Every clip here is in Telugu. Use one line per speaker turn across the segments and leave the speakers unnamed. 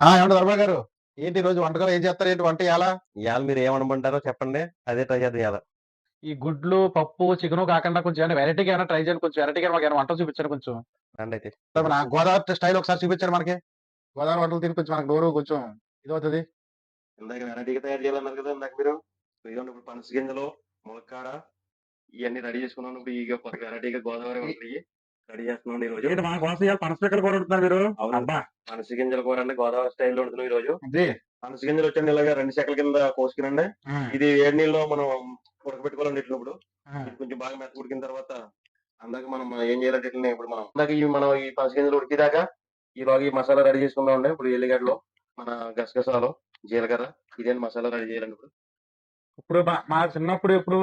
ఆ ఏమంటారు ధర్మ గారు? ఏంటి ఈ రోజు వంటకాలు ఏం చేస్తారు? ఏంటి వంట ఇవాళ
ఇవాళ మీరు ఏమనుకుంటారో చెప్పండి. అదే ట్రై చేద్దాం ఇవాళ
ఈ గుడ్లు పప్పు చికెన్ కాకుండా కొంచెం ఏమైనా వెరైటీగా ఏమైనా ట్రై చేయండి. కొంచెం వెరైటీగా మాకు ఏమైనా వంట చూపించండి కొంచెం.
రండి అయితే.
మన గోదావరి స్టైల్ ఒకసారి చూపించారు మనకి. గోదావరి వంటలు తిని కొంచెం మనకు నోరు కొంచెం ఇది అవుతుంది
ఇందాక వెరైటీగా తయారు చేయాలన్నారు కదా ఇందాక మీరు. ఇదిగోండి ఇప్పుడు పనస గింజలు ములక్కాడ ఇవన్నీ రెడీ చేసుకున్నాను. ఇప్పుడు ఇక కొత్త వెరైటీగా గోదావరి వంటలు రెడీ చేస్తున్నాం ఈ రోజు
ఏంటి మన కోసం ఇవాళ పనస పిక్కలు కూడా ఉంటున్నారు మీరు?
అవును.
అబ్బా.
పనస గింజల కూర అండి గోదావరి స్టైల్లో వండుతున్నాం ఈ రోజు
ఇది
పనస గింజలు వచ్చండి ఇలాగా రెండు చెక్కల కింద కోసుకునండి ఇది వేడి నీళ్ళలో మనం ఉడకబెట్టుకోవాలండి ఇట్లప్పుడు ఇది కొంచెం బాగా మెత్త ఉడికిన తర్వాత అందాక మనం ఏం చేయాలంటే ఇట్లనే ఇప్పుడు మనం అందాక ఈ మనం ఈ పనస గింజలు ఉడికిదాకా ఈలోగా ఈ మసాలా రెడీ చేసుకుందాం అండి. ఇప్పుడు ఎల్లిగడ్డలో మన గసగసాలు జీలకర్ర ఇదేంటి మసాలా రెడీ చేయాలండి ఇప్పుడు.
ఇప్పుడు మా- మా చిన్నప్పుడు ఇప్పుడు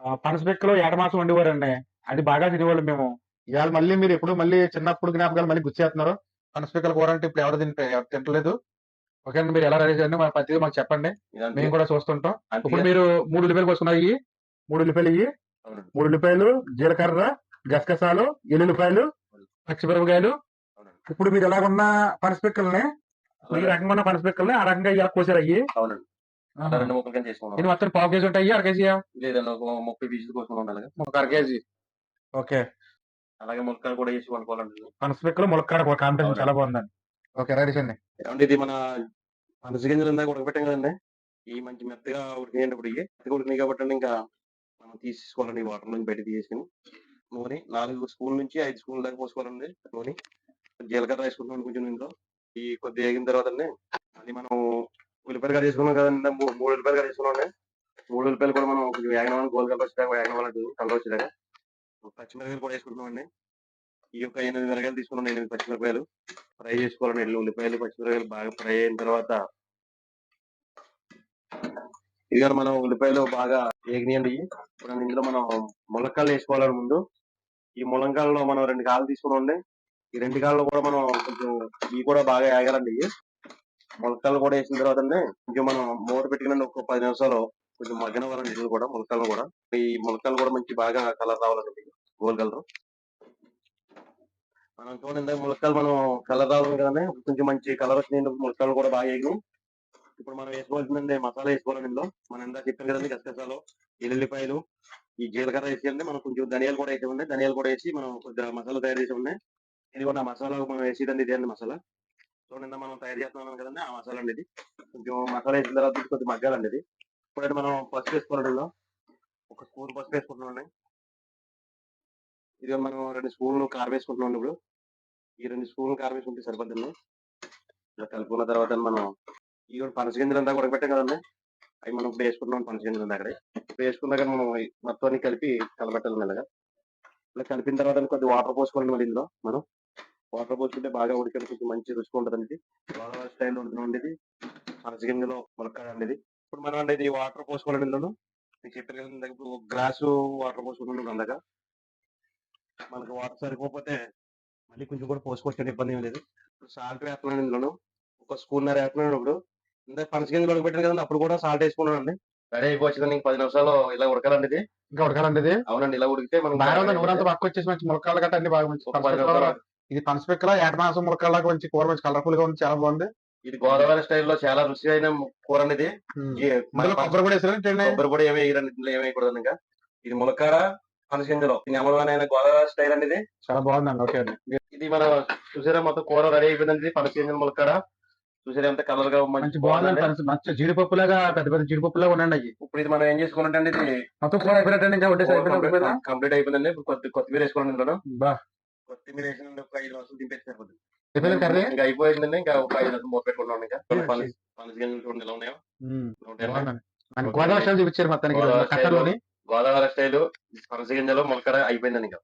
ఆ, పనస పిక్కలు ఏట మాసం వండేవారండి. అది బాగా తినేవాళ్ళం మేము.
ఇవాళ మళ్ళీ మీరు ఎప్పుడు మళ్ళీ చిన్నప్పుడు జ్ఞాపకాలు మళ్ళీ గుర్తు చేస్తున్నారు పనసపిక్కల కూర అంటే ఇప్పుడు ఎవరు తింటే ఎవరు తింటలేదు. ఓకే మీరు ఎలా రెడీ చేయండి మన పద్ధతి మాకు చెప్పండి.
మేము కూడా చూస్తుంటాం. ఇప్పుడు మీరు మూడు ఉల్లిపాయలు కోసుకున్నారు ఇవి మూడు ఉల్లిపాయలు ఇవి. మూడు ఉల్లిపాయలు జీలకర్ర గసగసాలు ఎల్లుల్లిపాయలు పచ్చిమిరపకాయలు. ఇప్పుడు మీరు ఎలాగున్న పనసపిక్కల్ని ఈ ఉన్న పనసపిక్కల్ని ఆ రకంగా ఇలా కోసారు అయ్యి
రెండు ముక్కలు కింద చేసుకున్నాం
ఇది మొత్తం పావు కేజీ ఉంటాయి అర కేజీ
లేదండి ఒక ముప్పై పీసులు కోసుకుని ఉండాలి
ఒక అర కేజీ. ఓకే.
అలాగే ముక్కలు కూడా వేసి వండుకోవాలండి
పనసపిక్కలు ములక్కాడ కాంబినేషన్ చాలా బాగుందండి.
ఓకే రెడీ చేయండి.
ఏమంటే ఇది మన పనస గింజలు ఇందాక ఉడకబెట్టాం కదండి. ఈ మంచి మెత్తగా ఉడికినాయండి ఇప్పుడు ఇవి మెత్తగా ఉడికినాయి కాబట్టి అండి ఇంకా మనం తీసుకోవాలండి వాటర్ నుంచి బయట తీసుకుని నూనె నాలుగు స్పూన్ నుంచి ఐదు స్పూన్ల దాకా పోసుకోవాలండి నూనె. జీలకర్ర వేసుకుంటున్నాం కొంచెం ఇందులో. ఈ కొద్దిగా వేగిన తర్వాత అండి అది మనం ఉల్లిపాయలు కట్ చేసుకున్నాం కదండి మూడు ఉల్లిపాయలు కట్ చేసుకున్నాం అండి. మూడు ఉల్లిపాయలు కూడా మనం కొంచెం గోల్ కలర్ వచ్చేదాకా వేగనవాలండి కలర్ వచ్చేదాకా. పచ్చిమిరపకాయలు కూడా వేసుకుంటున్నాం ఈ యొక్క ఎనిమిది మిరకాయలు తీసుకున్నాను ఎనిమిది పచ్చిమిరపకాయలు ఫ్రై చేసుకోవాలండి. ఎల్లు ఉల్లిపాయలు పచ్చిమిరపకాయలు బాగా ఫ్రై అయిన తర్వాత ఇదిగా మనం ఉల్లిపాయలు బాగా ఏగినాయండి ఇప్పుడు ఇందులో మనం ములక్కాయలు వేసుకోవాలని ముందు. ఈ ములంకాయలలో మనం రెండు కాళ్ళు తీసుకున్నాండి ఈ రెండు కాళ్ళు కూడా మనం కొంచెం ఇవి కూడా బాగా ఏగాలండి ఇవి ములక్కాయలు కూడా వేసిన తర్వాత అండి కొంచెం మనం మూత పెట్టుకుని ఒక పది నిమిషాలు కొంచెం మగ్గనవరం నీళ్ళు కూడా ములక్కాయలు కూడా. ఈ ములక్కాయలు కూడా మంచి బాగా కలర్ రావాలండి గోల్డ్ కలర్ మనం చూడండి ములక్కాయలు మనం కలర్ రావాలి కదనే కొంచెం మంచి కలర్ వచ్చిన ములక్కాయలు కూడా బాగా వేయగం ఇప్పుడు మనం వేసుకోవాల్సిందండి మసాలా వేసుకోవాలి ఇందులో. మనం ఇందాక చెప్పాను కదండి గసగసాలు ఎల్లుల్లిపాయలు ఈ జీలకర్ర వేసేయండి. మనం కొంచెం ధనియాలు కూడా వేసి ఉన్నాయి ధనియాలు కూడా వేసి మనం కొద్దిగా మసాలా తయారు చేసి ఉన్నాయి ఇది కూడా మసాలా మనం వేసేదండి ఇదే అండి మసాలా. చూడండి మనం తయారు చేస్తున్నాం కదండి ఆ మసాలా అండి ఇది. కొంచెం మసాలా వేసిన తర్వాత కొద్దిగా మగ్గాలండి ఇది. ఇప్పుడైతే మనం బస్ వేసుకోవాలండి ఒక స్కూల్ బస్ వేసుకుంటున్నాం ఇది మనం రెండు స్పూన్లు కార్ వేసుకుంటున్నాం ఇప్పుడు. ఈ రెండు స్పూన్లు కార్ వేసుకుంటే సరిపోతుంది ఇలా కలుపుకున్న తర్వాత మనం ఈ కూడా పనస గింజలు అంతా ఉడకబెట్టాం కదండి. అవి మనం ఇప్పుడు వేసుకుంటున్నాం పనస గింజలు అక్కడ. ఇప్పుడు వేసుకున్నాక మనం మొత్తం అన్ని కలిపి కలబెట్టాలి మెల్లగా. ఇలా కలిపిన తర్వాత కొద్దిగా వాటర్ పోసుకోండి మరి ఇందులో మనం. వాటర్ పోసుకుంటే బాగా ఉడికే కొంచెం మంచి రుచిగా ఉంటుంది అండి గోదావరి స్టైల్ ఉంటుంది ఇది. పనస గింజలో ములక్కాడ ఇది. ఇప్పుడు మనం అంటే ఇది వాటర్ పోసుకోవాలండి ఇందులో మీకు చెప్పారు కదా ఇప్పుడు ఒక గ్లాసు వాటర్ పోసుకుంటున్నాం అందాక మనకు వాటర్ సరిపోతే మళ్ళీ కొంచెం కూడా పోసుకోవచ్చు ఇబ్బంది ఏం లేదు. ఇప్పుడు సాల్ట్ వేస్తున్నాను ఇందులో ఒక స్పూన్ నర వేస్తున్నాను ఇప్పుడు ఇందాక పనస గింజలు ఉడకబెట్టాను కదండి అప్పుడు కూడా సాల్ట్ వేసుకున్నాను అండి రెడీ అయిపోవచ్చు ఇంక పది నిమిషాలు ఇలా ఉడకాలండి ఇది.
ఇంకా ఉడకాలండి ఇది?
అవునండి ఇలా ఉడికితే మనం
బాగా నూరంతా పక్క వచ్చేసి మంచి ములక్కాయలు గట్ట అన్ని బాగా మంచి ఇది పనసపిక్కల ఏట మాసం ములక్కాయలాగా మంచి కూర మంచి కలర్ఫుల్గా ఉంది చాలా బాగుంది.
ఇది గోదావరి స్టైల్లో చాలా రుచి అయిన కూర
ఇందులో కొబ్బరి కూడా
కొబ్బరి కూడా ఏమి వేయరండి ఇందులో ఏమి వేయకూడదు ఇంకా. ఇది ములక్కాడ పనస గింజలు. ఇది అమలమైన గోదావరి స్టైల్ అండి ఇది
చాలా బాగుందండి. ఓకే
ఇది మన చూసారా మొత్తం కూర రెడీ అయిపోయిందండి. పనస గింజలు ములక్కాడ. చూసారా ఎంత కలర్గా
మంచి బాగుందండి. మంచి జీడిపప్పు లాగా పెద్ద పెద్ద జీడిపప్పు లాగా ఉండండి
ఇప్పుడు ఇది మనం ఏం చేసుకోవాలంటే ఇది
మొత్తం కూర అయిపోయినట్టండి ఇంకా? అయిపోయినట్టు
కంప్లీట్ అయిపోయిందండి. ఇప్పుడు కొత్తిమీర వేసుకోండి ఇందులో కొత్తిమీర వేసిన ఒక ఐదు నిమిషాలు దింపేసి సరిపోతుంది.
అయిపోయింది
ఇంకా అయిపోయిందండి. ఇంకా ఒక ఐదు మూత ఇంకా. చూడండి ఎలా ఉన్నాయో?
గోదావరి స్టైల్ చూపించారు మొత్తానికి
గోదావరి
కట్టలోని.
గోదావరి స్టైల్ పనస గింజలు మొలకడ అయిపోయిందండి ఇంకా.